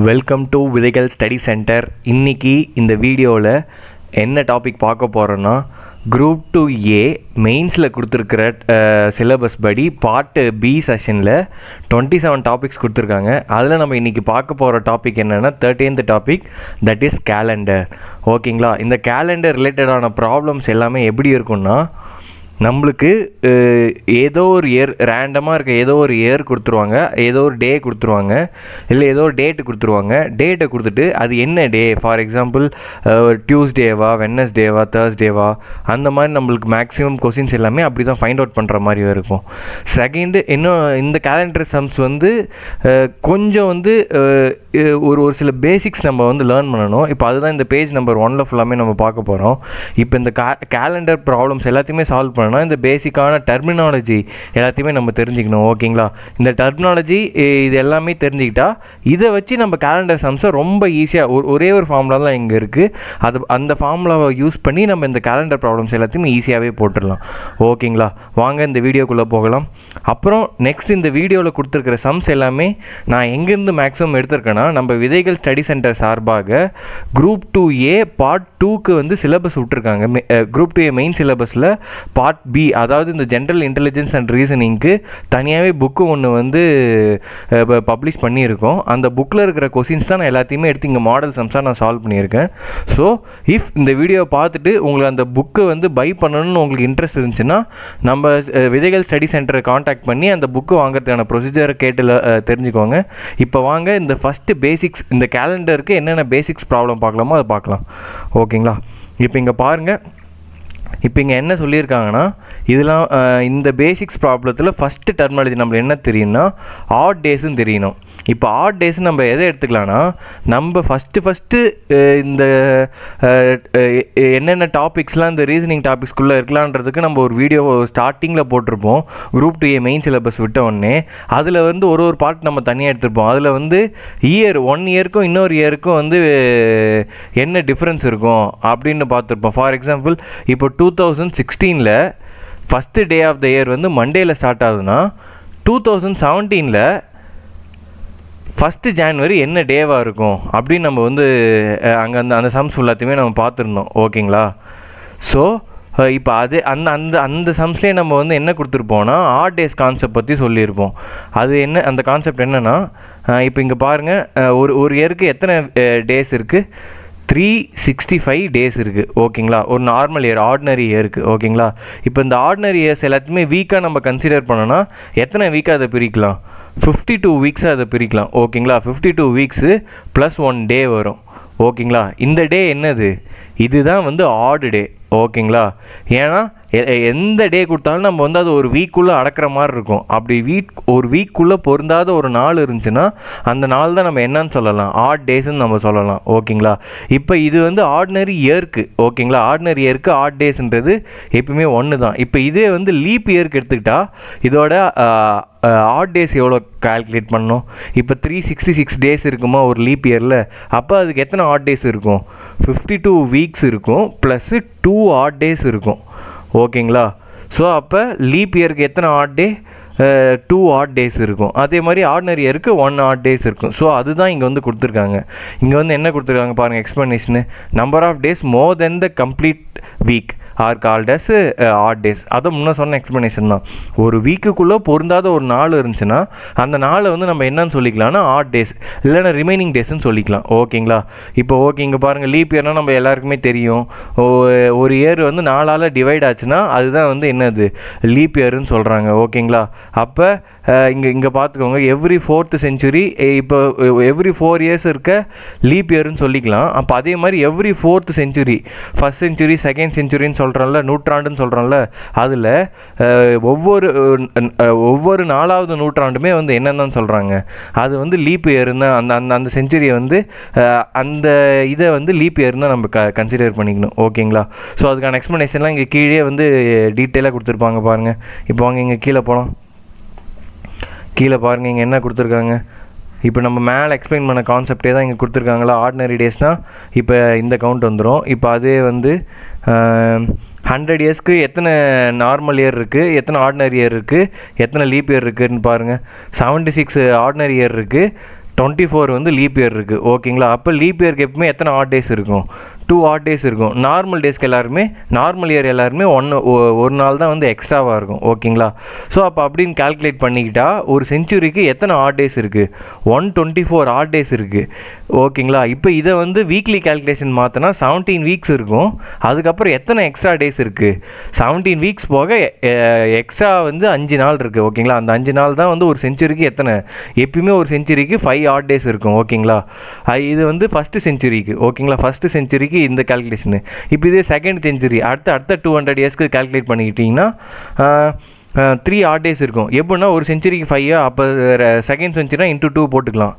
Welcome to Vidhaigal study centre இன்றைக்கி இந்த வீடியோவில் என்ன டாபிக் பார்க்க போகிறோன்னா குரூப் டூ ஏ மெயின்ஸில் கொடுத்துருக்கிற சிலபஸ் படி பார்ட்டு பி செஷனில் டுவெண்ட்டி செவன் டாபிக்ஸ் கொடுத்துருக்காங்க. அதில் நம்ம இன்றைக்கி பார்க்க போகிற டாபிக் என்னென்னா thirteenth topic that is calendar ஓகேங்களா இந்த கேலண்டர் ரிலேட்டடான ப்ராப்ளம்ஸ் எல்லாமே எப்படி இருக்கும்னா நம்மளுக்கு ஏதோ ஒரு இயர் ரேண்டமாக இருக்க ஏதோ ஒரு இயர் கொடுத்துருவாங்க. ஏதோ ஒரு டே கொடுத்துருவாங்க. இல்லை ஏதோ ஒரு டேட்டு கொடுத்துருவாங்க. டேட்டை கொடுத்துட்டு அது என்ன டே ஃபார் எக்ஸாம்பிள் டியூஸ்டேவா வென்னஸ்டேவா தேர்ஸ்டேவா அந்த மாதிரி நம்மளுக்கு மேக்ஸிமம் கொஸ்டின்ஸ் எல்லாமே அப்படி தான் ஃபைண்ட் அவுட் பண்ணுற மாதிரி இருக்கும். செகண்டு இன்னும் இந்த கேலண்டர் சம்ஸ் வந்து கொஞ்சம் வந்து ஒரு ஒரு சில பேசிக்ஸ் நம்ம வந்து லேர்ன் பண்ணணும். இப்போ அதுதான் இந்த பேஜ் நம்பர் ஒன்ல ஃபுல்லாமே நம்ம பார்க்க போகிறோம் இப்போ இந்த கா கேலண்டர் ப்ராப்ளம்ஸ் எல்லாத்தையுமே சால்வ் பண்ணணும்னா இந்த பேசிக்கான டெர்மினாலஜி எல்லாத்தையுமே நம்ம தெரிஞ்சுக்கணும் ஓகேங்களா? இந்த டெர்மினாலஜி இது எல்லாமே தெரிஞ்சுக்கிட்டா இதை வச்சு நம்ம கேலண்டர் சம்ஸை ரொம்ப ஈஸியாக ஒரு ஒரே ஒரு ஃபார்முலா தான் இங்கே இருக்குது அது அந்த ஃபார்முலாவை யூஸ் பண்ணி நம்ம இந்த கேலண்டர் ப்ராப்ளம்ஸ் எல்லாத்தையுமே ஈஸியாகவே போட்டுடலாம். ஓகேங்களா? வாங்க இந்த வீடியோக்குள்ளே போகலாம். அப்புறம் நெக்ஸ்ட் இந்த வீடியோவில் கொடுத்துருக்கிற சம்ஸ் எல்லாமே நான் எங்கேருந்து மேக்ஸிமம் எடுத்திருக்கேன்னா நம்ம விதைகள் ஸ்டடி சென்டர் சார்பாக குரூப் டூ ஏ பார்ட் டூக்கு வந்து சிலபஸ் விட்ருக்காங்க குரூப் டூ ஏ மெயின் சிலபஸில் பார்ட் பி அதாவது இந்த ஜென்ரல் இன்டெலிஜென்ஸ் அண்ட் ரீசனிங்க்கு தனியாகவே புக்கு ஒன்று வந்து பப்ளிஷ் பண்ணியிருக்கோம். அந்த புக்கில் இருக்கிற கொஸ்டின்ஸ் தான் நான் எல்லாத்தையுமே எடுத்து இங்கே மாடல் சம்ஸாக நான் சால்வ் பண்ணியிருக்கேன். ஸோ இஃப் இந்த வீடியோ பார்த்துட்டு உங்களுக்கு அந்த புக்கை வந்து பை பண்ணணும்னு உங்களுக்கு இன்ட்ரெஸ்ட் இருந்துச்சுன்னா நம்ம விதைகள் ஸ்டடி சென்டரை காண்டாக்ட் பண்ணி அந்த புக்கு வாங்குறதுக்கான ப்ரொசீஜரை கேட்டு தெரிஞ்சுக்கோங்க. இப்போ வாங்க இந்த ஃபஸ்ட்டு பேசிக்ஸ் இந்த கேலண்டருக்கு என்னென்ன பேசிக்ஸ் ப்ராப்ளம் பார்க்கலாமோ அதை பார்க்கலாம். ஓகேங்களா இப்போ இங்கே பாருங்கள் இப்போ இங்கே என்ன சொல்லியிருக்காங்கன்னா இதெல்லாம் இந்த பேசிக்ஸ் ப்ராப்ளத்தில் ஃபஸ்ட்டு டெர்மாலஜி நம்மளுக்கு என்ன தெரியும்னா ஆட் டேஸும் தெரியணும். இப்போ ஆட் டேஸ் நம்ம எதை எடுத்துக்கலாம்னா நம்ம ஃபஸ்ட்டு ஃபஸ்ட்டு இந்த என்னென்ன டாபிக்ஸ்லாம் இந்த ரீசனிங் டாபிக்ஸ்குள்ளே இருக்கலான்றதுக்கு நம்ம ஒரு வீடியோ ஸ்டார்டிங்கில் போட்டிருப்போம். Group two A main syllabus விட்ட உடனே அதில் வந்து ஒரு ஒரு பார்ட் நம்ம தனியாக எடுத்துருப்போம். அதில் வந்து இயர் ஒன் இயருக்கும் இன்னொரு இயருக்கும் வந்து என்ன டிஃப்ரென்ஸ் இருக்கும் அப்படின்னு பார்த்துருப்போம். ஃபார் எக்ஸாம்பிள் இப்போ two thousand சிக்ஸ்டீனில் first day of the year வந்து மண்டேயில் ஸ்டார்ட் ஆகுதுன்னா டூ தௌசண்ட் செவன்டீனில் ஃபஸ்ட்டு ஜான்வரி என்ன டேவாக இருக்கும் அப்படின்னு நம்ம வந்து அங்கே அந்த அந்த சம்ஸ் எல்லாத்தையுமே நம்ம பார்த்துருந்தோம். ஓகேங்களா? ஸோ இப்போ அது அந்த அந்த அந்த சம்ஸ்லேயே நம்ம வந்து என்ன கொடுத்துருப்போம்னா ஆட் டேஸ் கான்செப்ட் பற்றி சொல்லியிருப்போம். அது என்ன அந்த கான்செப்ட் என்னென்னா இப்போ இங்கே பாருங்கள் ஒரு ஒரு இயருக்கு எத்தனை டேஸ் இருக்குது த்ரீ சிக்ஸ்டி ஃபைவ் டேஸ் இருக்குது ஓகேங்களா? ஒரு நார்மல் இயர் ஆர்டினரி இயருக்கு ஓகேங்களா? இப்போ இந்த ஆர்டினரி இயர்ஸ் எல்லாத்தையுமே வீக்காக நம்ம கன்சிடர் பண்ணோன்னா எத்தனை வீக்காக அதை பிரிக்கலாம்? ஃபிஃப்டி டூ வீக்ஸாக அதை பிரிக்கலாம். ஓகேங்களா? Fifty two weeks plus one day வரும். ஓகேங்களா? இந்த டே என்னது? இதுதான் வந்து ஆடு டே ஓகேங்களா? ஏன்னா எ- எந்த டே கொடுத்தாலும் நம்ம வந்து அது ஒரு வீக்குள்ளே அடக்கிற மாதிரி இருக்கும். அப்படி வீக் ஒரு வீக்குள்ளே பொருந்தாத ஒரு நாள் இருந்துச்சுன்னா அந்த நாள் தான் நம்ம என்னன்னு சொல்லலாம். ஆட் டேஸ்ன்னு நம்ம சொல்லலாம். ஓகேங்களா? இப்போ இது வந்து ஆர்டினரி இயர்க்கு ஓகேங்களா? ஆர்டினரி இயர்க்கு ஆட் டேஸ்ன்றது எப்பயுமே ஒன்று தான். இப்போ இதே வந்து லீப் இயர்க்கு எடுத்துக்கிட்டால் இதோட ஆட் டேஸ் எவ்வளோ கால்குலேட் பண்ணோம் இப்போ த்ரீ சிக்ஸ்டி சிக்ஸ் டேஸ் இருக்குமா ஒரு லீப் இயரில் அப்போ அதுக்கு எத்தனை ஆட் டேஸ் இருக்கும்? ஃபிஃப்டி டூ வீக்ஸ் இருக்கும் ப்ளஸ்ஸு டூ ஆட் டேஸ் இருக்கும். ஓகேங்களா ஸோ அப்போ லீப் இயருக்கு எத்தனை odd day two odd days இருக்கும். அதே மாதிரி ஆர்டினரி இயருக்கு ஒன் ஆட் டேஸ் இருக்கும். ஸோ அதுதான் இங்கே வந்து கொடுத்துருக்காங்க. இங்கே வந்து என்ன கொடுத்துருக்காங்க பாருங்கள் explanation number of days more than the complete week are called as odd days அதை முன்னே சொன்ன எக்ஸ்ப்ளனேஷன் தான். ஒரு வீக்குக்குள்ளே பொருந்தாத ஒரு நாள் இருந்துச்சுன்னா அந்த நாளை வந்து நம்ம என்னன்னு சொல்லிக்கலாம்னா ஆட் டேஸ் இல்லைன்னா ரிமைனிங் டேஸ்ன்னு சொல்லிக்கலாம். ஓகேங்களா இப்போ ஓகே இங்கே பாருங்கள் லீப் இயர்னால் நம்ம எல்லாருக்குமே தெரியும். ஓ- ஒரு இயர் வந்து நாலால் டிவைட் ஆச்சுன்னா அதுதான் வந்து என்னது? லீப் இயர்னு சொல்கிறாங்க ஓகேங்களா அப்போ இங்கே இங்கே பார்த்துக்கோங்க எவ்ரி ஃபோர்த்து செஞ்சுரி இப்போ எவ்ரி ஃபோர் இயர்ஸ் இருக்க லீப் இயர்னு சொல்லிக்கலாம். அப்போ அதே மாதிரி every fourth century first century second century சொல்கிறோம்ல நூற்றாண்டுன்னு சொல்கிறோம்ல அதில் ஒவ்வொரு ஒவ்வொரு நாலாவது நூற்றாண்டுமே வந்து என்னென்னு சொல்கிறாங்க அது வந்து லீப் இயர்னு அந்த அந்த அந்த செஞ்சுரியை வந்து அந்த இதை வந்து லீப் இயர்னு நம்ம க கன்சிடர் பண்ணிக்கணும். ஓகேங்களா? ஸோ அதுக்கான எக்ஸ்ப்ளனேஷன்லாம் இங்கே கீழே வந்து டீட்டெயிலாக கொடுத்துருப்பாங்க பாருங்கள் இப்போ வாங்க இங்கே கீழே போகலாம் கீழே பாருங்கள் இங்கே என்ன கொடுத்துருக்காங்க. இப்போ நம்ம மேலே எக்ஸ்பிளைன் பண்ண கான்செப்டே தான் இங்கே கொடுத்துருக்காங்களா? ஆர்டினரி டேஸ்னால் இப்போ இந்த கவுண்ட் வந்துடும் இப்போ அதே வந்து ஹண்ட்ரட் இயர்ஸ்க்கு எத்தனை நார்மல் இயர் இருக்குது எத்தனை ஆர்டினரி இயர் இருக்குது எத்தனை லீப் இயர் இருக்குதுன்னு பாருங்கள் செவன்ட்டி சிக்ஸ் ஆர்டினரி இயர் இருக்குது டுவெண்ட்டி ஃபோர் வந்து லீப் இயர் இருக்குது ஓகேங்களா அப்போ லீப் இயருக்கு எப்பவுமே எத்தனை ஆட் டேஸ் இருக்கும்? டூ ஆட் டேஸ் இருக்கும். நார்மல் டேஸ்க்கு எல்லாருமே நார்மல் இயர் எல்லாருமே ஒன்று ஒரு நாள் தான் வந்து எக்ஸ்ட்ராவாக இருக்கும். ஓகேங்களா ஸோ அப்போ அப்படின்னு கால்குலேட் பண்ணிக்கிட்டா ஒரு செஞ்சுரிக்கு எத்தனை ஆட் டேஸ் இருக்குது one twenty four odd days இருக்குது ஓகேங்களா இப்போ இதை வந்து வீக்லி கால்குலேஷன் மாற்றினா செவன்டீன் வீக்ஸ் இருக்கும். அதுக்கப்புறம் எத்தனை எக்ஸ்ட்ரா டேஸ் இருக்குது செவன்டீன் வீக்ஸ் போக எக்ஸ்ட்ரா வந்து அஞ்சு நாள் இருக்குது ஓகேங்களா அந்த அஞ்சு நாள் தான் வந்து ஒரு செஞ்சுரிக்கு எத்தனை? எப்பயுமே ஒரு செஞ்சுரிக்கு ஃபைவ் ஆட் டேஸ் இருக்கும். ஓகேங்களா இது வந்து ஃபஸ்ட்டு செஞ்சுரிக்கு ஓகேங்களா ஃபஸ்ட்டு செஞ்சுரிக்கு இந்த கால்குலேஷனு இப்போ இதே செகண்ட் செஞ்சுரி அடுத்த அடுத்த டூ ஹண்ட்ரட் இயர்ஸ்க்கு கால்குலேட் பண்ணிக்கிட்டிங்கன்னா த்ரீ ஆட் டேஸ் இருக்கும். எப்படின்னா ஒரு செஞ்சுரிக்கு ஃபைவ் அப்போ செகண்ட் செஞ்சுரினா இன்ட்டு டூ போட்டுக்கலாம்.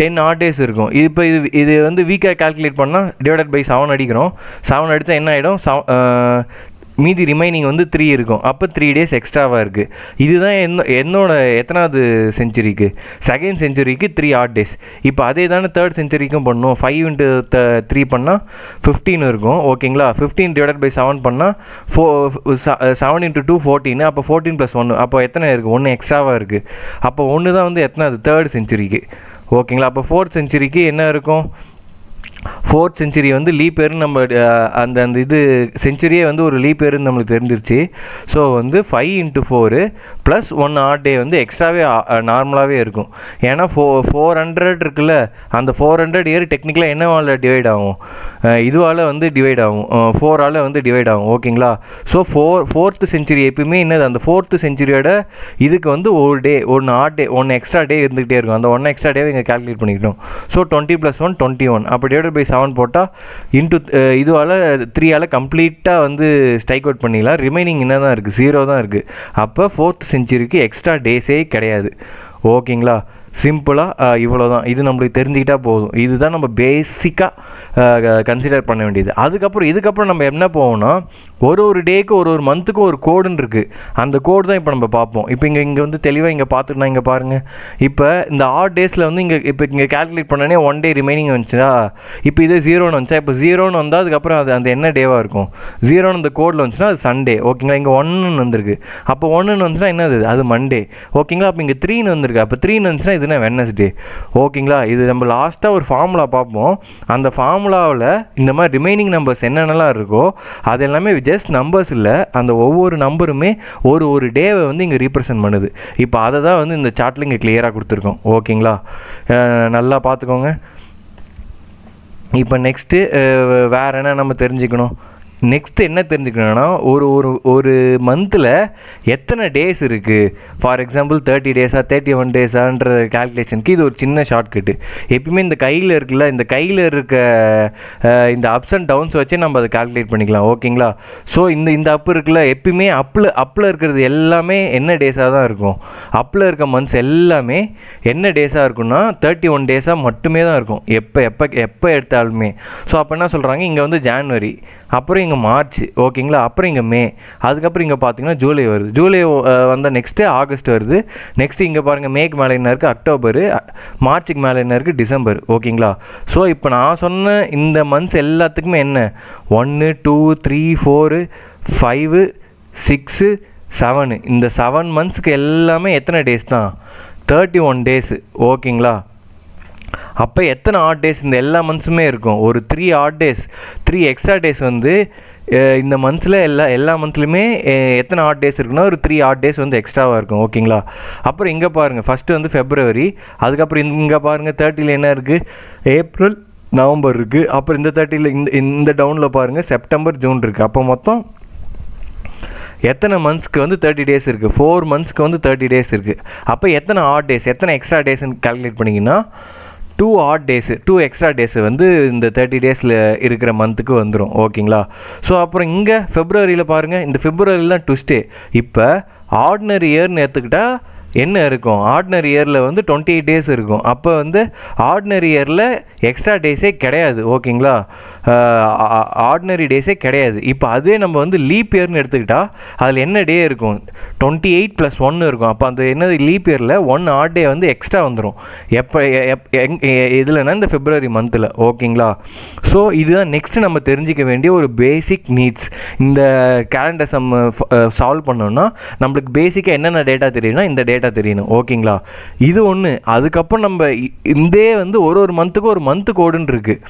டென் ஆட் டேஸ் இருக்கும். இது இப்போ இது இது வந்து வீக்காக கால்குலேட் பண்ணால் டிவைடட் பை செவன் அடிக்கிறோம். செவன் அடித்தா என்ன ஆகிடும் செவன் மீதி ரிமைனிங் வந்து த்ரீ இருக்கும். அப்போ த்ரீ டேஸ் எக்ஸ்ட்ராவாக இருக்குது இதுதான் என்ன என்னோட எத்தனாவது செஞ்சுரிக்கு செகண்ட் செஞ்சுரிக்கு த்ரீ ஆட் டேஸ் இப்போ அதே தானே தேர்ட் செஞ்சுரிக்கும் பண்ணணும் ஃபைவ் இன்ட்டு த த்ரீ பண்ணால் ஃபிஃப்டீன் இருக்கும். ஓகேங்களா? ஃபிஃப்டீன் டிவைடட் பை செவன் பண்ணால் four seven into two fourteen அப்போ ஃபோர்டீன் ப்ளஸ் ஒன்று அப்போ எத்தனை இருக்குது ஒன்று எக்ஸ்ட்ராவாக இருக்குது அப்போ ஒன்று தான் வந்து எத்தனாவது? தேர்ட் செஞ்சுரிக்கு ஓகேங்களா? அப்போ ஃபோர்த் செஞ்சுரிக்கு என்ன இருக்கும்? ஃபோர்த் செஞ்சுரி வந்து லீப் நம்ம அந்த அந்த இது செஞ்சுரியே வந்து ஒரு லீப் நம்மளுக்கு தெரிஞ்சிருச்சு. ஸோ வந்து five into four plus one odd day வந்து எக்ஸ்ட்ராவே நார்மலாகவே இருக்கும். ஏன்னா ஃபோ ஃபோர் ஹண்ட்ரட் இருக்குல்ல அந்த ஃபோர் ஹண்ட்ரட் இயர் டெக்னிக்கலாக என்னவால் டிவைட் ஆகும்? இதுவால் வந்து டிவைட் ஆகும். ஃபோரால் வந்து டிவைட் ஆகும். ஓகேங்களா ஸோ ஃபோர் ஃபோர்த்து செஞ்சுரி எப்பயுமே என்னது? அந்த ஃபோர்த்து செஞ்சுரியோட இதுக்கு வந்து ஒரு டே ஒன்று ஆட் டே ஒன்று எக்ஸ்ட்ரா டே இருந்துகிட்டே இருக்கும். அந்த ஒன் எக்ஸ்ட்ரா டேவை இங்கே கால்குலேட் பண்ணிக்கிட்டோம். So twenty plus one twenty one அப்படியோட divided by seven போட்டால் இன்ட்டு இதுவால் த்ரீயால் கம்ப்ளீட்டாக வந்து ஸ்ட்ரைக் அவுட் பண்ணிடலாம். ரிமைனிங் என்ன தான் இருக்குது ஜீரோ தான் இருக்குது அப்போ ஃபோர்த் செஞ்சுரிக்கு எக்ஸ்ட்ரா டேஸே கிடையாது. ஓகேங்களா சிம்பிளாக இவ்வளோ தான் இது நம்மளுக்கு தெரிஞ்சுக்கிட்டால் போதும். இதுதான் நம்ம பேசிக்காக கன்சிடர் பண்ண வேண்டியது. அதுக்கப்புறம் இதுக்கப்புறம் நம்ம என்ன போவோம்னா ஒரு ஒரு டேக்கு ஒரு ஒரு மந்த்துக்கும் ஒரு கோடுன்னு இருக்குது அந்த கோடு தான் இப்போ நம்ம பார்ப்போம். இப்போ இங்கே இங்கே வந்து தெளிவாக இங்கே பார்த்துட்டுனா இங்கே பாருங்கள் இப்போ இந்த ஆட் டேஸில் வந்து இங்கே இப்போ இங்கே கால்குலேட் பண்ணனே ஒன் டே ரிமைனிங் வந்துச்சுன்னா இப்போ இதே ஜீரோன்னு வந்துச்சா? இப்போ ஜீரோன்னு வந்தால் அதுக்கப்புறம் அது அந்த என்ன டேவாக இருக்கும்? ஜீரோன்னு இந்த கோடில் வந்துச்சுன்னா அது சண்டே ஓகேங்களா? இங்கே ஒன்றுன்னு வந்திருக்கு. அப்போ ஒன்றுன்னு வந்துச்சுன்னா என்னது அது மண்டே ஓகேங்களா? அப்போ இங்கே த்ரீன்னு வந்திருக்கு. அப்போ த்ரீன்னு வந்துச்சுன்னா இதுனா வெனஸ்டே ஓகேங்களா? இது நம்ம லாஸ்ட்டாக ஒரு ஃபார்முலா பார்ப்போம். அந்த ஃபார்முலாவில் இந்த மாதிரி ரிமைனிங் நம்பர்ஸ் என்னென்னலாம் இருக்கோ அது எல்லாமே ஜஸ்ட் நம்பர்ஸ் இல்லை அந்த ஒவ்வொரு நம்பருமே ஒரு ஒரு டேவை வந்து இங்கே ரீப்ரசென்ட் பண்ணுது. இப்போ அதை தான் வந்து இந்த சார்ட்டில் இங்கே கிளியராக கொடுத்துருக்கோம். ஓகேங்களா? நல்லா பார்த்துக்கோங்க. இப்போ நெக்ஸ்ட்டு வேறு என்ன நம்ம தெரிஞ்சுக்கணும்? நெக்ஸ்ட்டு என்ன தெரிஞ்சுக்கணும்னா ஒரு ஒரு ஒரு மந்தில் எத்தனை டேஸ் இருக்குது ஃபார் எக்ஸாம்பிள் தேர்ட்டி டேஸாக தேர்ட்டி ஒன் டேஸான்ற கால்குலேஷனுக்கு இது ஒரு சின்ன ஷார்ட்கட்டு எப்பயுமே இந்த கையில் இருக்குல்ல இந்த கையில் இருக்க இந்த அப்ஸ் அண்ட் டவுன்ஸ் வச்சே நம்ம அதை கால்குலேட் பண்ணிக்கலாம். ஓகேங்களா ஸோ இந்த இந்த அப் இருக்குல்ல எப்பயுமே அப்பில் அப்பில் இருக்கிறது எல்லாமே என்ன டேஸாக தான் இருக்கும்? அப்பில் இருக்க மந்த்ஸ் எல்லாமே என்ன டேஸாக இருக்கும்னா தேர்ட்டி ஒன் டேஸாக மட்டுமே தான் இருக்கும். எப்போ எப்போ எப்போ எடுத்தாலுமே. ஸோ அப்போ என்ன சொல்கிறாங்க இங்கே வந்து ஜான்வரி அப்புறம் இங்கே மார்ச் ஓகேங்களா அப்புறம் இங்கே மே. அதுக்கப்புறம் இங்கே பார்த்தீங்கன்னா ஜூலை வருது. ஜூலை வந்தால் நெக்ஸ்ட்டு ஆகஸ்ட் வருது. நெக்ஸ்ட்டு இங்கே பாருங்கள் மேக்கு மேலே என்ன இருக்குது அக்டோபரு மார்ச்சுக்கு மேலே என்ன இருக்குது டிசம்பர் ஓகேங்களா ஸோ இப்போ நான் சொன்ன இந்த மந்த்ஸ் எல்லாத்துக்குமே என்ன? ஒன்று two three four five six seven இந்த செவன் மந்த்ஸ்க்கு எல்லாமே எத்தனை டேஸ் தான்? தேர்ட்டி ஒன் டேஸு ஓகேங்களா அப்போ எத்தனை ஆட் டேஸ் இந்த எல்லா மந்த்ஸுமே இருக்கும்? ஒரு three odd days three extra days வந்து இந்த மந்த்ஸில் எல்லா எல்லா மந்த்லையுமே எத்தனை ஆட் டேஸ் இருக்குன்னா ஒரு த்ரீ ஆட் டேஸ் வந்து எக்ஸ்ட்ராவாக இருக்கும். ஓகேங்களா அப்புறம் இங்கே பாருங்கள் ஃபஸ்ட்டு வந்து ஃபெப்ரவரி அதுக்கப்புறம் இங்கே பாருங்கள் தேர்ட்டியில் என்ன இருக்குது ஏப்ரல் நவம்பர் இருக்குது அப்புறம் இந்த தேர்ட்டியில் இந்த இந்த டவுனில் பாருங்கள் செப்டம்பர் ஜூன் இருக்குது அப்போ மொத்தம் எத்தனை மந்த்ஸ்க்கு வந்து தேர்ட்டி டேஸ் இருக்குது ஃபோர் மந்த்ஸ்க்கு வந்து தேர்ட்டி டேஸ் இருக்குது அப்போ எத்தனை ஆட் டேஸ் எத்தனை எக்ஸ்ட்ரா டேஸ்ன்னு கால்குலேட் பண்ணிங்கன்னா two odd days two extra days வந்து இந்த தேர்ட்டி டேஸில் இருக்கிற மந்த்துக்கு வந்துடும் ஓகேங்களா ஸோ அப்புறம் இங்கே ஃபெப்ரவரியில் பாருங்கள் இந்த ஃபெப்ரவரியில் தான் டுஸ்டே இப்போ ஆர்டினரி இயர்னு எடுத்துக்கிட்டால் என்ன இருக்கும்? ஆர்டினரி இயரில் வந்து டுவெண்ட்டி எயிட் டேஸ் இருக்கும். அப்போ வந்து ஆர்டினரி இயரில் எக்ஸ்ட்ரா டேஸே கிடையாது ஓகேங்களா? ஆர்டினரி டேஸே கிடையாது. இப்போ அதே நம்ம வந்து லீப் இயர்னு எடுத்துக்கிட்டால் அதில் என்ன டே இருக்கும்? டுவெண்ட்டி எயிட் ப்ளஸ் ஒன்று இருக்கும். அப்போ அந்த என்னது லீப் இயரில் ஒன் ஆட் டே வந்து எக்ஸ்ட்ரா வந்துடும் எப்போ இதுலனா இந்த ஃபிப்ரவரி மந்தில் ஓகேங்களா? ஸோ இதுதான் நெக்ஸ்ட்டு நம்ம தெரிஞ்சிக்க வேண்டிய ஒரு பேசிக் நீட்ஸ் இந்த கேலண்டர் சம் சால்வ் பண்ணோன்னா நம்மளுக்கு பேசிக்காக என்னென்ன டேட்டா தெரியும்னா இந்த டேட்டா டேட்டாக தெரியணும். ஓகேங்களா இது ஒன்று அதுக்கப்புறம் நம்ம இ- இதே வந்து ஒரு ஒரு மந்த்துக்கு ஒரு மந்த்து கோடுன்னு இருக்குது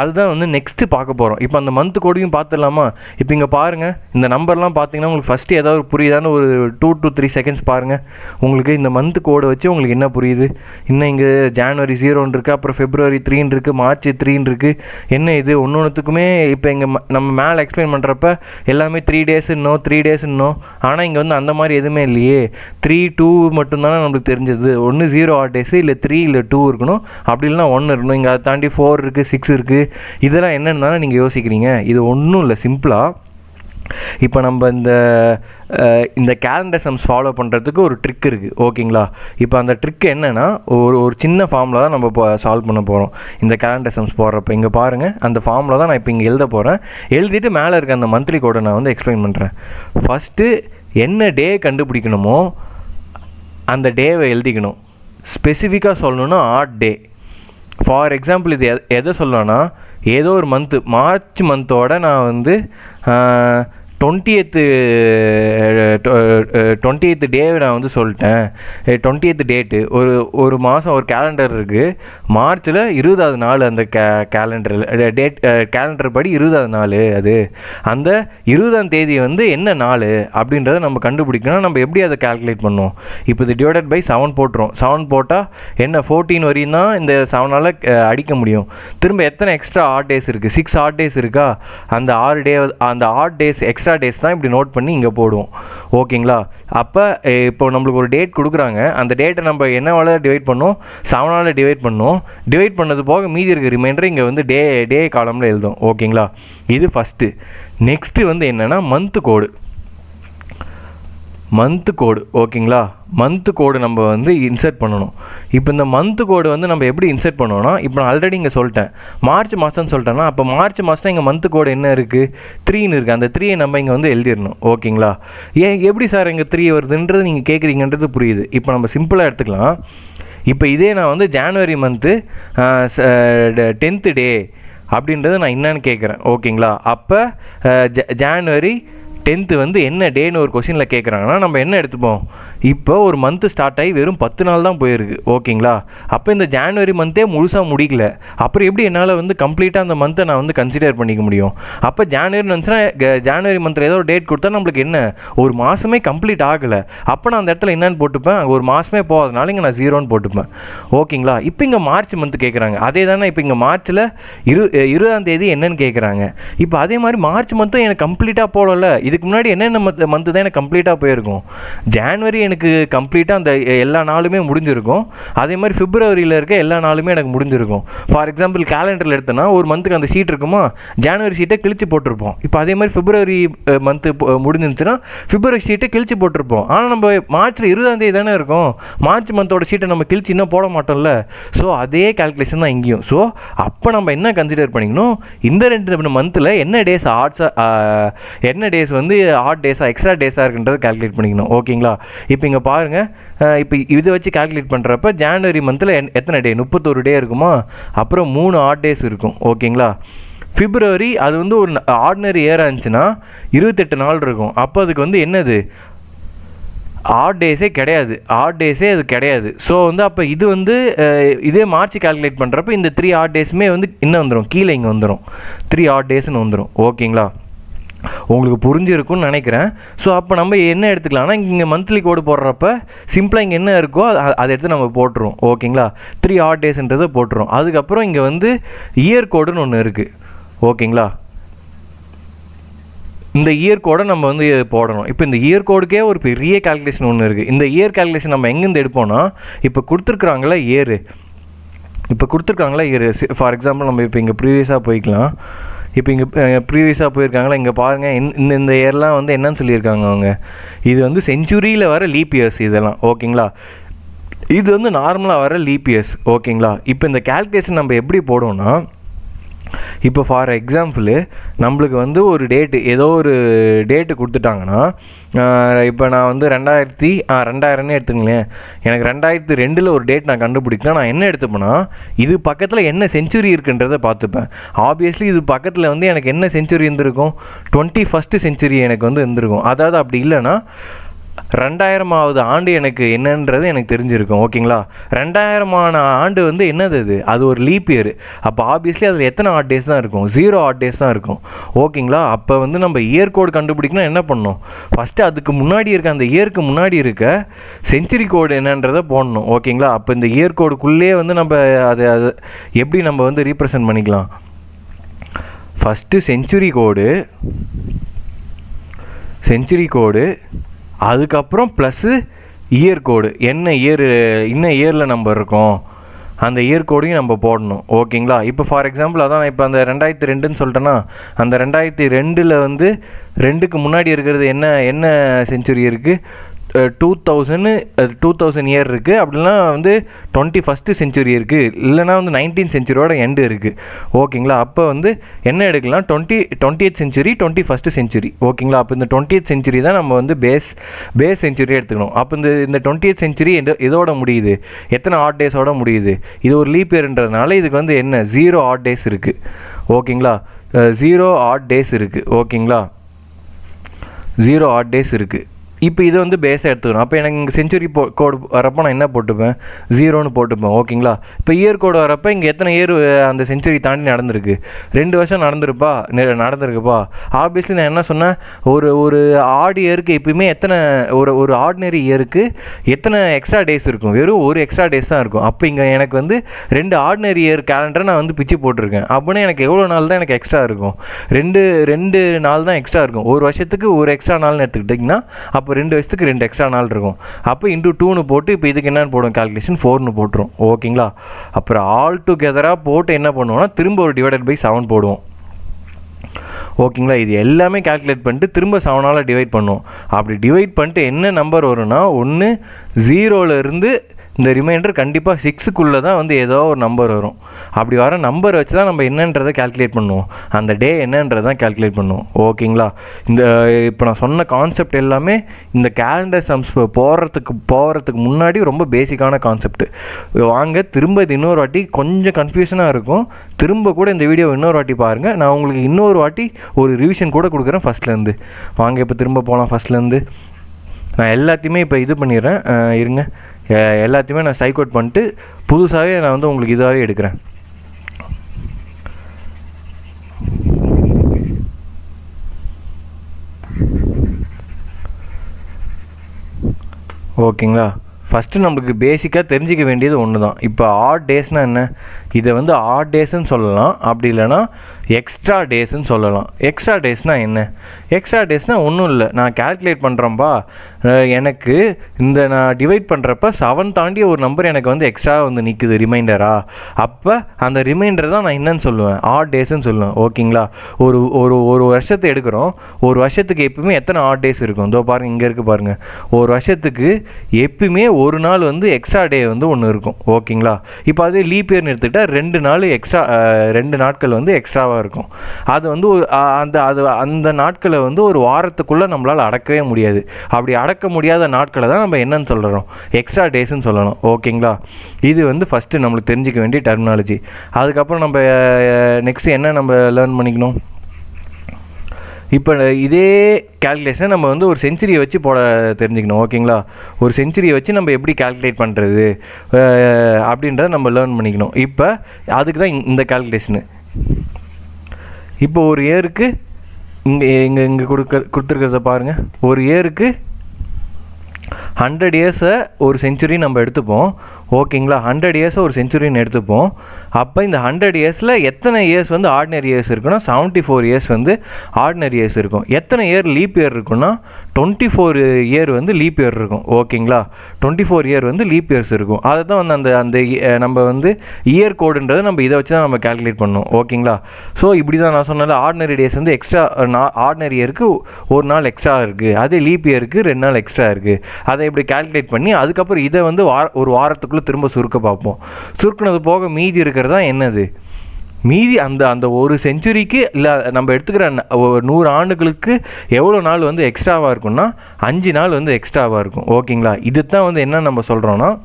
அதுதான் வந்து நெக்ஸ்ட்டு பார்க்க போகிறோம் இப்போ அந்த மந்த் கோடையும் பார்த்துடலாமா? இப்போ இங்கே பாருங்கள் இந்த நம்பர்லாம் பார்த்தீங்கன்னா உங்களுக்கு ஃபஸ்ட்டு ஏதாவது புரியுதான்னு ஒரு டூ டு த்ரீ செகண்ட்ஸ் பாருங்கள் உங்களுக்கு இந்த மந்த் கோடை வச்சு உங்களுக்கு என்ன புரியுது? இன்னும் இங்கே ஜான்வரி ஜீரோன்னு இருக்குது அப்புறம் ஃபெப்ரவரி த்ரீன்னு இருக்குது மார்ச் த்ரீன்னு இருக்குது என்ன இது? ஒன்று ஒன்றுத்துக்குமே இப்போ இங்கே நம்ம மேலே எக்ஸ்பிளைன் பண்ணுறப்ப எல்லாமே த்ரீ டேஸ் இன்னும் த்ரீ டேஸ் இன்னும் ஆனால் இங்கே வந்து அந்த மாதிரி எதுவுமே இல்லையே. த்ரீ டூ மட்டும்தானே நம்மளுக்கு தெரிஞ்சது. ஒன்று ஜீரோ ஆட் டேஸு இல்லை த்ரீ இல்லை டூ இருக்கணும். அப்படி இல்லைனா ஒன்று இருக்கணும். இங்கே அதை தாண்டி ஃபோர் இருக்குது சிக்ஸ் இருக்குது இதெல்லாம் என்னென்னு தானே நீங்கள் யோசிக்கிறீங்க? இது ஒன்றும் இல்லை சிம்பிளாக இப்போ நம்ம இந்த இந்த கேலண்டர் சம்ஸ் ஃபாலோ பண்ணுறதுக்கு ஒரு ட்ரிக் இருக்குது ஓகேங்களா? இப்போ அந்த ட்ரிக் என்னென்னா ஒரு ஒரு சின்ன ஃபார்மில் தான் நம்ம இப்போ சால்வ் பண்ண போகிறோம் இந்த கேலண்டர் சம்ஸ் போடுறப்ப இங்கே பாருங்கள் அந்த ஃபார்மில் தான் நான் இப்போ இங்கே எழுத போகிறேன் எழுதிட்டு மேலே இருக்க அந்த மந்த்லி கோடை நான் வந்து எக்ஸ்பிளைன் பண்ணுறேன் ஃபஸ்ட்டு என்ன டே கண்டுபிடிக்கணுமோ அந்த டேவை எழுதிக்கணும். ஸ்பெசிஃபிக்காக சொல்லணுன்னா ஆட் டே ஃபார் எக்ஸாம்பிள் இது எதை சொல்லணும்னா ஏதோ ஒரு மந்த்து மார்ச் மந்த்தோடு நான் வந்து டுவெண்ட்டி எய்த்து டுவெண்ட்டி எய்த்து டேவை நான் வந்து சொல்லிட்டேன். டுவெண்ட்டி எய்த்து டேட்டு ஒரு ஒரு மாதம் ஒரு கேலண்டர் இருக்குது மார்ச்சில் இருபதாவது நாள் அந்த கே கேலண்டரில் டேட் கேலண்டர் படி இருபதாவது நாள் அது. அந்த இருபதாம் தேதி வந்து என்ன நாள் அப்படின்றத நம்ம கண்டுபிடிக்கணும் நம்ம எப்படி அதை கால்குலேட் பண்ணுவோம்? இப்போ இது டிவைடட் பை செவன் போட்டுரும் செவன் போட்டால் என்ன ஃபோர்டீன் வரையும் தான் இந்த செவனால் அடிக்க முடியும். திரும்ப எத்தனை எக்ஸ்ட்ரா ஆட் டேஸ் இருக்குது சிக்ஸ் ஆட் டேஸ் இருக்கா? அந்த ஆறு டே அந்த odd days extra extra days தான் இப்படி நோட் பண்ணி இங்கே போடுவோம். ஓகேங்களா அப்போ இப்போ நம்மளுக்கு ஒரு டேட் கொடுக்குறாங்க. அந்த டேட்டை நம்ம என்னவால் டிவைட் பண்ணோம்? செவனால் டிவைட் பண்ணோம். டிவைட் பண்ணது போக மீதி இருக்க ரிமைண்டர் இங்கே வந்து டே டே காலமில் எழுதும். ஓகேங்களா இது ஃபஸ்ட்டு நெக்ஸ்ட்டு வந்து என்னென்னா மந்த்து கோடு மந்த்து கோடு ஓகேங்களா மந்த்து கோடு நம்ம வந்து இன்சர்ட் பண்ணணும். இப்போ இந்த மந்த்து கோடு வந்து நம்ம எப்படி இன்சர்ட் பண்ணுவோம்னா இப்போ நான் ஆல்ரெடி இங்கே சொல்லிட்டேன். மார்ச் மாதம்னு சொல்லிட்டேன்னா அப்போ மார்ச் மாதம் இங்கே மந்த்து கோடு என்ன இருக்குது த்ரீன்னு இருக்குது அந்த த்ரீயை நம்ம இங்கே வந்து எழுதிடணும் ஓகேங்களா ஏன் எப்படி சார் இங்கே த்ரீ வருதுன்றது நீங்கள் கேட்குறீங்கன்றது புரியுது. இப்போ நம்ம சிம்பிளாக எடுத்துக்கலாம். இப்போ இதே நான் வந்து ஜான்வரி மந்த்து டென்த்து டே அப்படின்றத நான் என்னன்னு கேட்குறேன் ஓகேங்களா அப்போ ஜ ஜான்வரி டென்த்து வந்து என்ன டேன்னு ஒரு கொஷினில் கேட்குறாங்கன்னா நம்ம என்ன எடுத்துப்போம்? இப்போ ஒரு மந்த்து ஸ்டார்ட் ஆகி வெறும் பத்து நாள் தான் போயிருக்கு ஓகேங்களா? அப்போ இந்த ஜான்வரி மந்த்தே முழுசாக முடிக்கல. அப்புறம் எப்படி என்னால் வந்து கம்ப்ளீட்டாக அந்த மந்த்தை நான் வந்து கன்சிடர் பண்ணிக்க முடியும்? அப்போ ஜான்வரி வந்துச்சுன்னா ஜான்வரி மந்தில் ஏதோ ஒரு டேட் கொடுத்தா நம்மளுக்கு என்ன? ஒரு மாதமே கம்ப்ளீட் ஆகலை. அப்போ நான் அந்த இடத்துல என்னென்னு போட்டுப்பேன்? அங்கே ஒரு மாதமே போகாதனால இங்கே நான் ஜீரோன்னு போட்டுப்பேன். ஓகேங்களா? இப்போ இங்கே மார்ச் மந்த் கேட்குறாங்க அதே தானே இப்போ இங்கே மார்ச்சில் இரு இருபதாம் தேதி என்னன்னு கேட்குறாங்க இப்போ அதே மாதிரி மார்ச் மந்த்தும் எனக்கு கம்ப்ளீட்டாக போகல. இதுக்கு முன்னாடி என்னென்ன மந்த் மந்த்து தான் எனக்கு கம்ப்ளீட்டாக போயிருக்கும். ஜான்வரி எனக்கு கம்ப்ளீட்டாக அந்த எல்லா நாளுமே முடிஞ்சிருக்கும். அதே மாதிரி பிப்ரவரியில் இருக்க எல்லா நாளுமே எனக்கு முடிஞ்சிருக்கும். ஃபார் எக்ஸாம்பிள் கேலண்டரில் எடுத்தோன்னா ஒரு மந்த்துக்கு அந்த ஷீட் இருக்குமா? ஜான்வரி ஷீட்டை கிழிச்சு போட்டிருப்போம். இப்போ அதே மாதிரி பிப்ரவரி மந்த்து முடிஞ்சிருந்துச்சுன்னா பிப்ரவரி ஷீட்டை கிழிச்சு போட்டிருப்போம். ஆனால் நம்ம மார்ச்சில் இருபதாம் தேதி தானே இருக்கும். மார்ச் மந்தோட ஷீட்டை நம்ம கிழிச்சு இன்னும் போட மாட்டோம்ல. ஸோ அதே கால்குலேஷன் தான் இங்கேயும். ஸோ அப்போ நம்ம என்ன கன்சிடர் பண்ணிக்கணும்? இந்த ரெண்டு மந்தில் என்ன டேஸ் ஆர்ட்ஸாக என்ன டேஸ் வந்து வந்து ஹாட் டேஸாக எக்ஸ்ட்ரா டேஸாக இருக்குன்றது கால்குலேட் பண்ணிக்கணும். ஓகேங்களா இப்போ இங்கே பாருங்கள் இப்போ இதை வச்சு கால்குலேட் பண்ணுறப்ப ஜான்வரி மந்தில் எத்தனை டே முப்பத்தொரு டே இருக்குமா? அப்புறம் மூணு ஆட் டேஸ் இருக்கும். ஓகேங்களா ஃபிப்ரவரி அது வந்து ஒரு ஆர்டினரி இயராக இருந்துச்சுன்னா இருபத்தெட்டு நாள் இருக்கும். அப்போ அதுக்கு வந்து என்னது? ஆட் டேஸே கிடையாது. ஆட் டேஸே அது கிடையாது. ஸோ வந்து அப்போ இது வந்து இதே மார்ச் கால்குலேட் பண்ணுறப்ப இந்த த்ரீ ஆட் டேஸுமே வந்து இன்னும் வந்துடும் கீழே இங்கே வந்துடும் த்ரீ ஆட் டேஸ்னு வந்துடும் ஓகேங்களா உங்களுக்கு புரிஞ்சிருக்கும்னு நினைக்கிறேன். ஸோ அப்போ நம்ம என்ன எடுத்துக்கலாம்னா இங்கே மந்த்லி கோடு போடுறப்ப சிம்பிளாக இங்கே என்ன இருக்கோ அதை எடுத்து நம்ம போட்டுருவோம். ஓகேங்களா? த்ரீ ஆட் டேஸ்ன்றதை போட்டுருவோம். அதுக்கப்புறம் இங்கே வந்து இயர் கோடுன்னு ஒன்று இருக்குது ஓகேங்களா? இந்த இயர் கோடை நம்ம வந்து போடணும். இப்போ இந்த இயர் கோடுக்கே ஒரு பெரிய கால்குலேஷன் ஒன்று இருக்குது இந்த இயர் கால்குலேஷன் நம்ம எங்கேருந்து எடுப்போம்னா இப்போ கொடுத்துருக்குறாங்களே இயர் இப்போ கொடுத்துருக்காங்களா இயர் ஃபார் எக்ஸாம்பிள் நம்ம இப்போ இங்கே ப்ரீவியஸாக போய்க்கலாம். இப்போ இங்கே ப்ரீவியஸாக போயிருக்காங்களா? இங்கே பாருங்கள் இந்த இந்த இயர்லாம் வந்து என்னன்னு சொல்லியிருக்காங்க அவங்க. இது வந்து செஞ்சுரியில் வர லீப் இயர்ஸ் இதெல்லாம் ஓகேங்களா? இது வந்து நார்மலாக வர லீப் இயர்ஸ் ஓகேங்களா? இப்போ இந்த கால்குலேஷன் நம்ம எப்படி போடுவோம்னா இப்போ ஃபார் எக்ஸாம்பிள் நம்மளுக்கு வந்து ஒரு டேட்டு ஏதோ ஒரு டேட்டு கொடுத்துட்டாங்கன்னா இப்போ நான் வந்து ரெண்டாயிரத்தி ரெண்டாயிரம்னு எடுத்துங்களேன் எனக்கு ரெண்டாயிரத்தி ரெண்டில் ஒரு டேட் நான் கண்டுபிடிக்கணும் நான் என்ன எடுத்துப்பேன்னா இது பக்கத்தில் என்ன செஞ்சுரி இருக்குன்றதை பார்த்துப்பேன். ஆப்வியஸ்லி இது பக்கத்தில் வந்து எனக்கு என்ன செஞ்சுரி இருந்திருக்கும்? டுவெண்ட்டி ஃபஸ்ட்டு செஞ்சுரி எனக்கு வந்து இருந்திருக்கும். அதாவது அப்படி இல்லைன்னா ரெண்டாயிரமாவது ஆண்டு எனக்கு என்னன்றது எனக்கு தெரிஞ்சிருக்கும் ஓகேங்களா? ரெண்டாயிரமான ஆண்டு வந்து என்னது அது? அது ஒரு லீப் இயர் அப்போ ஆப்வியஸ்லி அதில் எத்தனை ஆட் டேஸ் தான் இருக்கும்? ஜீரோ ஆட் டேஸ் தான் இருக்கும். ஓகேங்களா? அப்போ வந்து நம்ம இயர் கோடு கண்டுபிடிக்கணும் என்ன பண்ணணும்? ஃபஸ்ட்டு அதுக்கு முன்னாடி இருக்க அந்த இயருக்கு முன்னாடி இருக்க செஞ்சுரி கோடு என்னன்றதை போடணும் ஓகேங்களா? அப்போ இந்த இயர் கோடுக்குள்ளேயே வந்து நம்ம அதை அது எப்படி நம்ம வந்து ரீப்ரசன்ட் பண்ணிக்கலாம்? ஃபஸ்ட்டு செஞ்சுரி கோடு செஞ்சுரி கோடு அதுக்கப்புறம் ப்ளஸ்ஸு இயர் கோடு என்ன இயர் என்ன இயரில் நம்ம இருக்கோம்? அந்த இயர் கோடையும் நம்ம போடணும். ஓகேங்களா இப்போ ஃபார் எக்ஸாம்பிள் அதான் இப்போ அந்த ரெண்டாயிரத்தி ரெண்டுன்னு சொல்லிட்டேன்னா அந்த ரெண்டாயிரத்தி ரெண்டில் வந்து ரெண்டுக்கு முன்னாடி இருக்கிறது என்ன என்ன செஞ்சுரி இருக்குது two thousand two thousand year இருக்குது அப்படின்னா வந்து டுவெண்ட்டி ஃபஸ்ட்டு செஞ்சுரி இருக்குது இல்லைனா வந்து நைன்டீன் செஞ்சுரியோட எண்டு இருக்குது ஓகேங்களா அப்போ வந்து என்ன எடுக்கலாம்? Twenty twenty eighth century twenty first century ஓகேங்களா அப்போ இந்த டுவெண்ட்டி எய்த் செஞ்சுரி தான் நம்ம வந்து பேஸ் பேஸ் செஞ்சுரி எடுத்துக்கணும். அப்போ இந்த இந்த டுவெண்ட்டி எய்த் செஞ்சுரி இதோட முடியுது? எத்தனை ஆட் டேஸோட முடியுது? இது ஒரு லீப் இயர்ன்றதுனால இதுக்கு வந்து என்ன? ஜீரோ ஆட் டேஸ் இருக்குது ஓகேங்களா ஜீரோ ஆட் டேஸ் இருக்குது ஓகேங்களா ஜீரோ ஆட் டேஸ் இருக்குது இப்போ இது வந்து பேஸாக எடுத்துக்கணும். அப்போ எனக்கு இங்கே செஞ்சுரி போ கோடு வரப்போ நான் என்ன போட்டுப்பேன்? ஜீரோன்னு போட்டுப்பேன். ஓகேங்களா இப்போ இயர் கோடு வரப்போ இங்கே எத்தனை இயர் அந்த செஞ்சுரி தாண்டி நடந்திருக்கு? ரெண்டு வருஷம் நடந்திருப்பா? நெ- நடந்திருக்குப்பா. ஆப்வியஸ்லி நான் என்ன சொன்னேன்? ஒரு ஒரு ஆடு இயருக்கு எப்பயுமே எத்தனை ஒரு ஒரு ஆர்டினரி இயருக்கு எத்தனை எக்ஸ்ட்ரா டேஸ் இருக்கும்? வெறும் ஒரு எக்ஸ்ட்ரா டேஸ் தான் இருக்கும். அப்போ இங்கே எனக்கு வந்து ரெண்டு ஆர்டினரி இயர் கேலண்டரை நான் வந்து பிச்சு போட்டிருக்கேன். அப்படின்னா எனக்கு எவ்வளோ நாள் தான் எனக்கு எக்ஸ்ட்ரா இருக்கும்? ரெண்டு ரெண்டு நாள் தான் எக்ஸ்ட்ரா இருக்கும். ஒரு வருஷத்துக்கு ஒரு எக்ஸ்ட்ரா நாள்னு எடுத்துக்கிட்டிங்கன்னா அப்போ ரெண்டு வருஷத்துக்கு ரெண்டு எக்ஸ்ட்ரா நாள் இருக்கும். அப்போ இன்ட்டு டூன்னு போட்டு இப்போ இதுக்கு என்னென்னு போடும் கால்குலேஷன் ஃபோர்னு போட்டுரும். ஓகேங்களா? அப்புறம் ஆல் டுகெதராக போட்டு என்ன பண்ணுவோம்னா திரும்ப ஒரு டிவைடட் பை செவன் போடுவோம். ஓகேங்களா? இது எல்லாமே கால்குலேட் பண்ணிட்டு திரும்ப செவனால் டிவைட் பண்ணுவோம். அப்படி டிவைட் பண்ணிட்டு என்ன நம்பர் வரும்னா ஒன்று ஜீரோலேருந்து இந்த ரிமைண்டர் கண்டிப்பாக சிக்ஸுக்குள்ளே தான் வந்து ஏதோ ஒரு நம்பர் வரும். அப்படி வர நம்பர் வச்சு தான் நம்ம என்னன்றதை கால்குலேட் பண்ணுவோம். அந்த டே என்னன்றதை தான் கேல்குலேட் பண்ணுவோம் ஓகேங்களா இந்த இப்போ நான் சொன்ன கான்செப்ட் எல்லாமே இந்த கேலண்டர் சம்ஸ் போடுறதுக்கு போகிறதுக்கு முன்னாடி ரொம்ப பேசிக்கான கான்செப்ட் வாங்க திரும்ப இது இன்னொரு வாட்டி கொஞ்சம் கன்ஃபியூஷனாக இருக்கும். திரும்ப கூட இந்த வீடியோ இன்னொரு வாட்டி பாருங்கள் நான் உங்களுக்கு இன்னொரு வாட்டி ஒரு ரிவிஷன் கூட கொடுக்குறேன் ஃபஸ்ட்லேருந்து வாங்க இப்போ திரும்ப போகலாம் ஃபஸ்ட்லேருந்து நான் எல்லாத்தையுமே இப்போ இது பண்ணிடுறேன். இருங்க. எல்லாத்தையுமே நான் ஸ்ட்ரைக் அவுட் பண்ணிட்டு புதுசாகவே நான் வந்து உங்களுக்கு இதாகவே எடுக்கிறேன். ஓகேங்களா ஃபஸ்ட்டு நம்மளுக்கு பேசிக்காக தெரிஞ்சிக்க வேண்டியது ஒன்று தான் இப்போ ஆட் டேஸ்னால் என்ன? இதை வந்து ஆட் டேஸ்ன்னு சொல்லலாம். அப்படி இல்லைன்னா எக்ஸ்ட்ரா டேஸ்ன்னு சொல்லலாம். எக்ஸ்ட்ரா டேஸ்னால் என்ன? எக்ஸ்ட்ரா டேஸ்னால் ஒன்றும் இல்லை. நான் கால்குலேட் பண்ணுறேன்ப்பா எனக்கு இந்த நான் டிவைட் பண்ணுறப்ப செவன் தாண்டி ஒரு நம்பர் எனக்கு வந்து எக்ஸ்ட்ரா வந்து நிற்குது ரிமைண்டரா அப்போ அந்த ரிமைண்டர் தான் நான் என்னன்னு சொல்லுவேன். ஆட் டேஸ்ன்னு சொல்லுவேன். ஓகேங்களா? ஒரு ஒரு ஒரு வருஷத்தை எடுக்கிறோம். ஒரு வருஷத்துக்கு எப்பவுமே எத்தனை ஆட் டேஸ் இருக்கும்? இதோ பாருங்கள் இங்கே இருக்குது பாருங்கள் ஒரு வருஷத்துக்கு எப்பயுமே ஒரு நாள் வந்து எக்ஸ்ட்ரா டே வந்து ஒன்று இருக்கும். ஓகேங்களா? இப்போ அதே லீப் இயர்னு எடுத்துக்கிட்டால் ரெண்டு நாள் எக்ஸ்ட்ரா ரெண்டு நாட்கள் வந்து எக்ஸ்ட்ராவாக இருக்கும். அது வந்து அந்த அது அந்த நாட்களை வந்து ஒரு வாரத்துக்குள்ளே நம்மளால் அடக்கவே முடியாது. அப்படி அடக்க முடியாத நாட்களை தான் நம்ம என்னன்னு சொல்கிறோம் எக்ஸ்ட்ரா டேஸ்ன்னு சொல்லணும். ஓகேங்களா? இது வந்து ஃபஸ்ட்டு நம்மளுக்கு தெரிஞ்சிக்க வேண்டிய டெர்மினாலஜி அதுக்கப்புறம் நம்ம நெக்ஸ்ட் என்ன நம்ம லேர்ன் பண்ணிக்கணும்? இப்போ இதே கால்குலேஷனை நம்ம வந்து ஒரு செஞ்சுரியை வச்சு போட தெரிஞ்சுக்கணும் ஓகேங்களா ஒரு செஞ்சுரியை வச்சு நம்ம எப்படி கால்குலேட் பண்ணுறது அப்படின்றத நம்ம லேர்ன் பண்ணிக்கணும். இப்போ அதுக்கு தான் இந்த கால்குலேஷனு இப்போ ஒரு இயருக்கு இங்கே இங்கே இங்கே கொடுக்க கொடுத்துருக்கிறத பாருங்கள் ஒரு இயருக்கு ஹண்ட்ரட் இயர்ஸை ஒரு செஞ்சுரி நம்ம எடுத்துப்போம். ஓகேங்களா ஹண்ட்ரட் இயர்ஸை ஒரு செஞ்சுரின்னு எடுத்துப்போம். அப்போ இந்த ஹண்ட்ரட் இயர்ஸில் எத்தனை இயர்ஸ் வந்து ஆர்டினரி இயர்ஸ் இருக்குன்னா செவன்ட்டி ஃபோர் இயர்ஸ் வந்து ஆர்டினரி இயர்ஸ் இருக்கும். எத்தனை இயர் லீப் இயர் இருக்குன்னா டுவெண்ட்டி ஃபோர் இயர் வந்து லீப் இயர் இருக்கும். ஓகேங்களா டுவெண்ட்டி ஃபோர் இயர் வந்து லீப் இயர்ஸ் இருக்கும். அதை தான் வந்து அந்த அந்த நம்ம வந்து இயர் கோடுன்றதை நம்ம இதை வச்சு தான் நம்ம கால்குலேட் பண்ணோம் ஓகேங்களா ஸோ இப்படி தான் நான் சொன்னால ஆர்டினரி டேஸ் வந்து எக்ஸ்ட்ரா ஆர்டினரி இயருக்கு ஒரு நாள் எக்ஸ்ட்ரா இருக்குது அதே லீப் இயருக்கு ரெண்டு நாள் எக்ஸ்ட்ரா இருக்குது அதை இப்படி கால்குலேட் பண்ணி அதுக்கப்புறம் இதை வந்து வார ஒரு வாரத்துக்குள்ளே திரும்ப சுருக்க பார்ப்போம். சுருக்குனது போக மீதி இருக்கிறதா என்னது? மீதி அந்த அந்த ஒரு செஞ்சுரிக்கு இல்லை நம்ம எடுத்துக்கிற ந- நூறு ஆண்டுகளுக்கு எவ்வளோ நாள் வந்து எக்ஸ்ட்ராவாக இருக்கும்னா அஞ்சு நாள் வந்து எக்ஸ்ட்ராவாக இருக்கும். ஓகேங்களா இது தான் வந்து என்ன நம்ம சொல்கிறோன்னா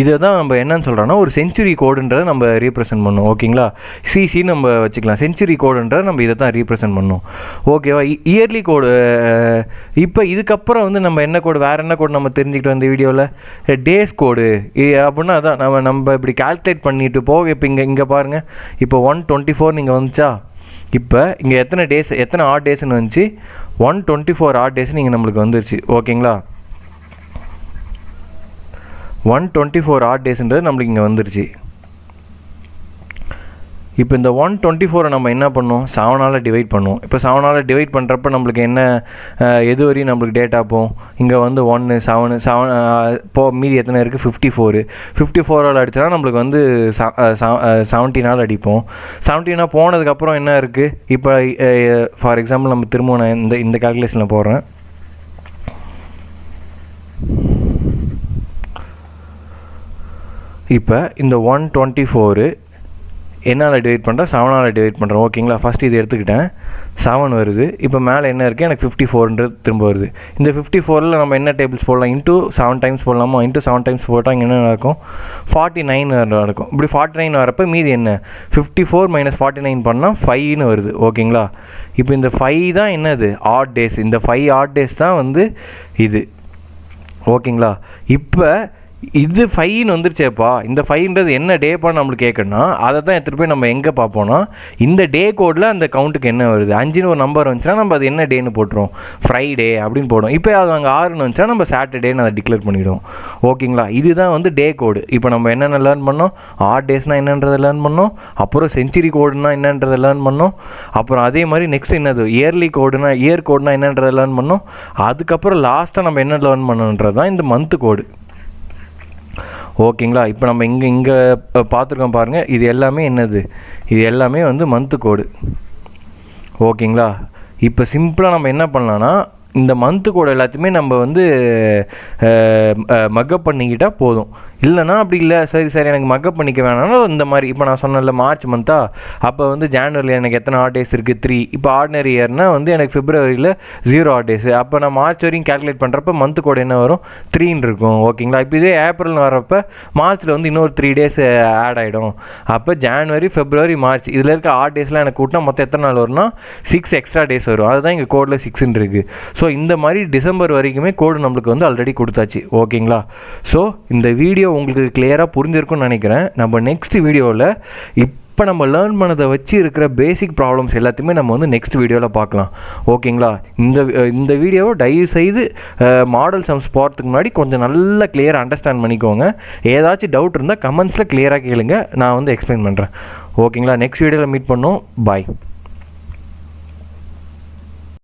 இதை தான் நம்ம என்னன்னு சொல்கிறோன்னா ஒரு செஞ்சுரி கோடுன்றதை நம்ம ரீப்ரசென்ட் பண்ணோம் ஓகேங்களா? சிசி நம்ம வச்சுக்கலாம். செஞ்சுரி கோடுன்றதை நம்ம இதை தான் ரீப்ரசென்ட் பண்ணோம் ஓகேவா இயர்லி கோடு இப்போ இதுக்கப்புறம் வந்து நம்ம என்ன கோடு வேறு என்ன கோடு நம்ம தெரிஞ்சுக்கிட்டு வந்த வீடியோவில் டேஸ் கோடு அப்படின்னா அதான் நம்ம நம்ம இப்படி கால்குலேட் பண்ணிட்டு போக இப்போ இங்கே இங்கே பாருங்கள் இப்போ ஒன் டுவெண்ட்டி ஃபோர் நீங்கள் வந்துச்சா? இப்போ இங்கே எத்தனை டேஸ் எத்தனை ஆட் டேஸ்ன்னு வந்துச்சு? One twenty four odd days நீங்கள் நம்மளுக்கு வந்துருச்சு. ஓகேங்களா? ஒன் டுவெண்ட்டி ஃபோர் ஆட் டேஸ்ன்றது நம்மளுக்கு இங்கே வந்துருச்சு. இப்போ இந்த ஒன் டுவெண்ட்டி ஃபோரை நம்ம என்ன பண்ணுவோம் செவனால் டிவைட் பண்ணுவோம் இப்போ செவனால் டிவைட் பண்ணுறப்ப நம்மளுக்கு என்ன எது வரையும் நம்மளுக்கு டேட்டா போகும் இங்கே வந்து ஒன்று செவனு செவன் போ மீதி எத்தனை இருக்குது ஃபிஃப்டி ஃபோரு ஃபிஃப்டி ஃபோரால் அடிச்சா நம்மளுக்கு வந்து செவன்டீனால் அடிப்போம். செவன்டீனாக போனதுக்கப்புறம் என்ன இருக்குது இப்போ ஃபார் எக்ஸாம்பிள் நம்ம திரும்ப நான் இந்த இந்த கால்குலேஷனில் போடுறேன். இப்போ இந்த ஒன் டுவெண்ட்டி ஃபோரு என்னால் டிவைட் பண்ணுறேன் செவனால் டிவைட் பண்ணுறேன் ஓகேங்களா ஃபஸ்ட் இது எடுத்துக்கிட்டேன். செவன் வருது. இப்போ மேலே என்ன இருக்குது எனக்கு ஃபிஃப்டி ஃபோர்ன்றது திரும்ப வருது. இந்த ஃபிஃப்டி ஃபோரில் நம்ம என்ன டேபிள்ஸ் போடலாம்? இன்ட்டு செவன் டைம்ஸ் போடலாமா? இன்ட்டு செவன் டைம்ஸ் போட்டால் இங்கே என்ன நடக்கும்? ஃபார்ட்டி நைன் நடக்கும். இப்படி ஃபார்ட்டி நைன் வரப்போ மீதி என்ன? Fifty four minus forty nine பண்ணால் ஃபைவ்னு வருது ஓகேங்களா இப்போ இந்த ஃபைவ் தான் என்னது? ஆட் டேஸ் இந்த ஃபைவ் ஆட் டேஸ் தான் வந்து இது. ஓகேங்களா இப்போ இது ஃபைன் வந்துருச்சேப்பா. இந்த ஃபைன்றது என்ன டேப்பா நம்மளுக்கு கேட்கணும்னா அதை தான் எடுத்துகிட்டு போய் நம்ம எங்கே பார்ப்போம்னா இந்த டே கோடில் அந்த கவுண்ட்டுக்கு என்ன வருது? அஞ்சுன்னு ஒரு நம்பர் வந்துச்சுன்னா நம்ம அது என்ன டேன்னு போட்டுருவோம். ஃப்ரைடே அப்படின்னு போடும் இப்போ அது அங்கே ஆறுன்னு வந்துச்சுன்னா நம்ம சாட்டர்டேன்னு அதை டிக்ளேர் பண்ணிவிடுவோம் ஓகேங்களா? இதுதான் வந்து டே கோடு இப்போ நம்ம என்னென்ன லேர்ன் பண்ணோம்? ஆட் டேஸ்னால் என்னன்றதை லேர்ன் பண்ணோம். அப்புறம் செஞ்சுரி கோடுனா என்னன்றதை லேர்ன் பண்ணோம். அப்புறம் அதே மாதிரி நெக்ஸ்ட் என்னது? இயர்லி கோடுனா இயர் கோடுனா என்னன்றதை லேர்ன் பண்ணோம். அதுக்கப்புறம் லாஸ்ட்டாக நம்ம என்ன லேர்ன் பண்ணணுன்றது தான் இந்த மந்த்து கோடு ஓகேங்களா? இப்போ நம்ம இங்கே இங்கே பார்த்துருக்கோம் பாருங்கள் இது எல்லாமே என்னது? இது எல்லாமே வந்து மந்த்து கோடு ஓகேங்களா? இப்போ சிம்பிளாக நம்ம என்ன பண்ணலான்னா இந்த மந்த்து கோடு எல்லாத்தையுமே நம்ம வந்து மக்கப் பண்ணிக்கிட்டால் போதும். இல்லைனா அப்படி இல்லை. சரி சரி எனக்கு மக்கப் பண்ணிக்க வேணாம்னா இந்த மாதிரி இப்போ நான் சொன்னேன்ல மார்ச் மந்த்தா அப்போ வந்து ஜான்வரியில் எனக்கு எத்தனை ஆட் டேஸ் இருக்குது த்ரீ இப்போ ஆர்டினரி இயர்னால் வந்து எனக்கு ஃபிப்ரவரியில் ஜீரோ ஆட் டேஸ் அப்போ நான் மார்ச் வரையும் கேல்குலேட் பண்ணுறப்ப மந்த்து கோடு என்ன வரும்? த்ரீன்னு இருக்கும் ஓகேங்களா இப்போ இதே ஏப்ரல்னு வரப்போ மார்ச்சில் வந்து இன்னொரு த்ரீ டேஸ் ஆட் ஆகிடும் அப்போ ஜான்வரி ஃபெப்ரவரி மார்ச் இதில் இருக்க ஆட் டேஸ்லாம் எனக்கு கூட்டினா மொத்தம் எத்தனை நாள் வரும்னா சிக்ஸ் எக்ஸ்ட்ரா டேஸ் வரும். அதுதான் இங்கே கோடில் சிக்ஸ்ன்னு இருக்குது ஸோ இந்த மாதிரி டிசம்பர் வரைக்குமே கோடு நம்மளுக்கு வந்து ஆல்ரெடி கொடுத்தாச்சு ஓகேங்களா ஸோ இந்த வீடியோ உங்களுக்கு கிளியராக புரிஞ்சிருக்கும்னு நினைக்கிறேன். நம்ம நெக்ஸ்ட் வீடியோவில் இப்போ நம்ம லேர்ன் பண்ணதை வச்சு இருக்கிற பேசிக் ப்ராப்ளம்ஸ் எல்லாத்தையுமே நம்ம வந்து நெக்ஸ்ட் வீடியோவில் பார்க்கலாம். ஓகேங்களா? இந்த இந்த வீடியோவை தயவு செய்து மாடல் சம்ஸ் போகிறதுக்கு முன்னாடி கொஞ்சம் நல்லா கிளியராக அண்டர்ஸ்டாண்ட் பண்ணிக்கோங்க. ஏதாச்சும் டவுட் இருந்தால் கமெண்ட்ஸில் கிளியராக கேளுங்க. நான் வந்து எக்ஸ்பிளைன் பண்ணுறேன் ஓகேங்களா? நெக்ஸ்ட் வீடியோவில் மீட் பண்ணோம் பாய்